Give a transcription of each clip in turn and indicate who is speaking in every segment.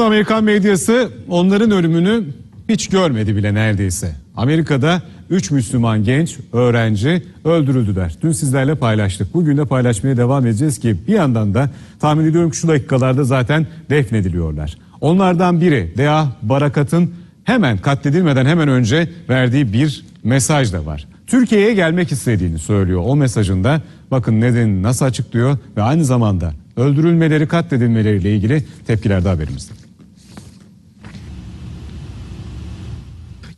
Speaker 1: Aslında Amerikan medyası onların ölümünü hiç görmedi bile neredeyse. Amerika'da 3 Müslüman genç öğrenci öldürüldüler. Dün sizlerle paylaştık. Bugün de paylaşmaya devam edeceğiz ki bir yandan da tahmin ediyorum ki şu dakikalarda zaten defnediliyorlar. Onlardan biri Dea Barakat'ın hemen katledilmeden hemen önce verdiği bir mesaj da var. Türkiye'ye gelmek istediğini söylüyor o mesajında. Bakın nedenini nasıl açıklıyor ve aynı zamanda öldürülmeleri katledilmeleriyle ilgili tepkiler de haberimizde.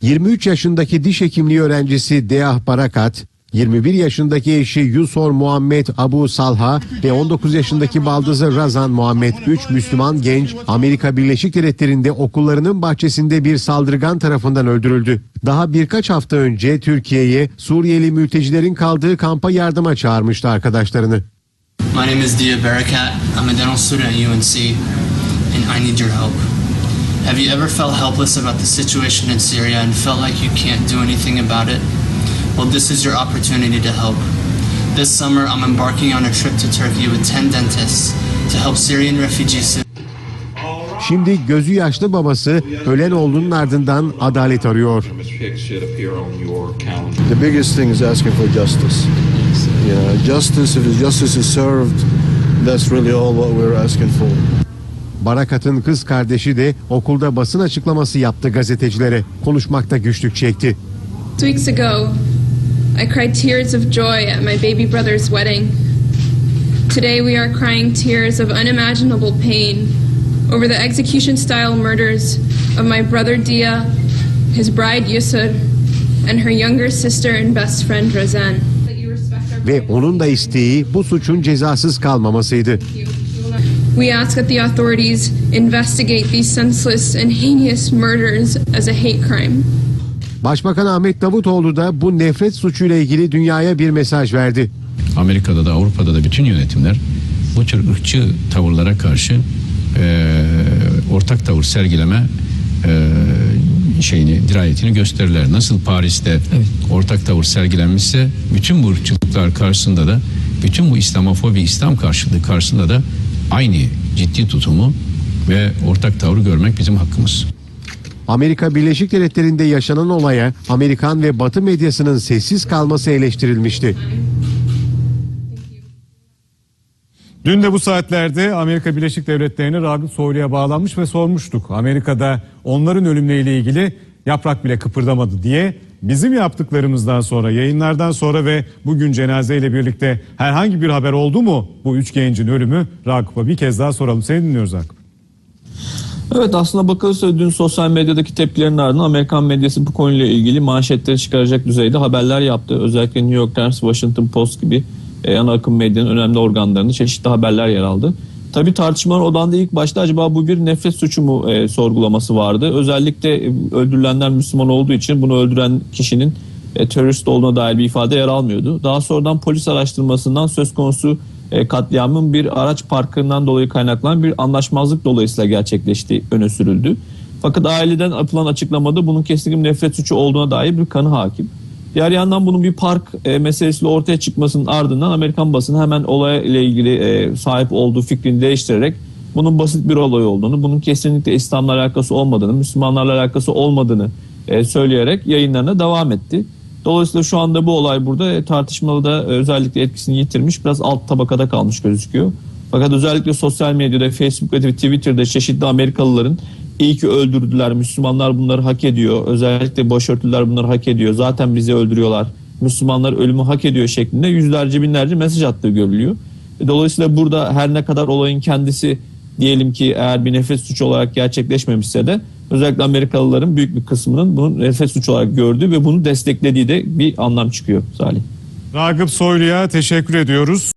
Speaker 2: 23 yaşındaki diş hekimliği öğrencisi Deah Barakat, 21 yaşındaki eşi Yusor Muhammed Abu Salha ve 19 yaşındaki baldızı Razan Muhammed 3 Müslüman genç Amerika Birleşik Devletleri'nde okullarının bahçesinde bir saldırgan tarafından öldürüldü. Daha birkaç hafta önce Türkiye'ye Suriyeli mültecilerin kaldığı kampa yardıma çağırmıştı arkadaşlarını.
Speaker 3: My name is Dia Barakat. I'm a dental student at UNC, and I need your help. Have you ever felt helpless about the situation in Syria and felt like you can't do anything about it? Well, this is your opportunity to help. This summer, I'm embarking on a trip to Turkey with 10 dentists to help Syrian refugees.
Speaker 2: Şimdi gözü yaşlı babası ölen oğlunun ardından adalet arıyor.
Speaker 4: Ms. Hicks should appear on your calendar.
Speaker 5: The biggest thing is asking for justice. Yeah, justice, if justice is served, that's really all what we're asking for.
Speaker 2: Barakat'ın kız kardeşi de okulda basın açıklaması yaptı gazetecilere. Konuşmakta güçlük çekti.
Speaker 6: Weeks ago, I cried tears of joy at my baby brother's wedding. Today, we are crying tears of unimaginable pain over the execution style murders of my brother Dia, his bride Yusur, and her younger sister and best friend Razan.
Speaker 2: Ve onun da isteği bu suçun cezasız kalmamasıydı.
Speaker 6: We ask that the authorities investigate these senseless and heinous murders as a hate crime.
Speaker 2: Başbakan Ahmet Davutoğlu da bu nefret suçuyla ilgili dünyaya bir mesaj verdi.
Speaker 7: Amerika'da da Avrupa'da da bütün yönetimler bu tür ırkçı tavırlara karşı e, ortak tavır sergileme e, şeyini dirayetini gösterirler. Nasıl Paris'te ortak tavır sergilenmişse bütün bu ırkçılıklar karşısında da bütün bu İslamofobi İslam karşılığı karşısında da aynı ciddi tutumu ve ortak tavrı görmek bizim hakkımız.
Speaker 2: Amerika Birleşik Devletleri'nde yaşanan olaya Amerikan ve Batı medyasının sessiz kalması eleştirilmişti.
Speaker 1: Dün de bu saatlerde Amerika Birleşik Devletleri'ne Ragıp Soylu'ya bağlanmış ve sormuştuk. Amerika'da onların ölümleriyle ilgili yaprak bile kıpırdamadı diye bizim yaptıklarımızdan sonra yayınlardan sonra ve bugün cenazeyle birlikte herhangi bir haber oldu mu bu üç gencin ölümü Ragıp'a bir kez daha soralım. Seni dinliyoruz Ragıp.
Speaker 8: Evet aslında bakılırsa dün sosyal medyadaki tepkilerin ardından Amerikan medyası bu konuyla ilgili manşetleri çıkaracak düzeyde haberler yaptı. Özellikle New York Times, Washington Post gibi e, ana akım medyanın önemli organlarında çeşitli haberler yer aldı. Tabi tartışmaların odağında ilk başta acaba bu bir nefret suçu mu e, sorgulaması vardı. Özellikle e, öldürülenler Müslüman olduğu için bunu öldüren kişinin e, terörist olduğuna dair bir ifade yer almıyordu. Daha sonradan polis araştırmasından söz konusu e, katliamın bir araç parkından dolayı kaynaklanan bir anlaşmazlık dolayısıyla gerçekleştiği öne sürüldü. Fakat aileden yapılan açıklamada bunun kesinlikle nefret suçu olduğuna dair bir kanı hakim. Diğer yandan bunun bir park e, meselesiyle ortaya çıkmasının ardından Amerikan basını hemen olayla ilgili e, sahip olduğu fikrini değiştirerek bunun basit bir olay olduğunu, bunun kesinlikle İslam'la alakası olmadığını, Müslümanlarla alakası olmadığını e, söyleyerek yayınlarına devam etti. Dolayısıyla şu anda bu olay burada e, tartışmalı da e, özellikle etkisini yitirmiş, biraz alt tabakada kalmış gözüküyor. Fakat özellikle sosyal medyada, Facebook ve Twitter'da çeşitli Amerikalıların iyi ki öldürdüler, Müslümanlar bunları hak ediyor, özellikle başörtüler bunları hak ediyor, zaten bizi öldürüyorlar, Müslümanlar ölümü hak ediyor şeklinde yüzlerce binlerce mesaj attığı görülüyor. E, Dolayısıyla burada her ne kadar olayın kendisi diyelim ki eğer bir nefret suçu olarak gerçekleşmemişse de özellikle Amerikalıların büyük bir kısmının bunu nefret suçu olarak gördüğü ve bunu desteklediği de bir anlam çıkıyor Salih.
Speaker 1: Ragıp Soylu'ya teşekkür ediyoruz.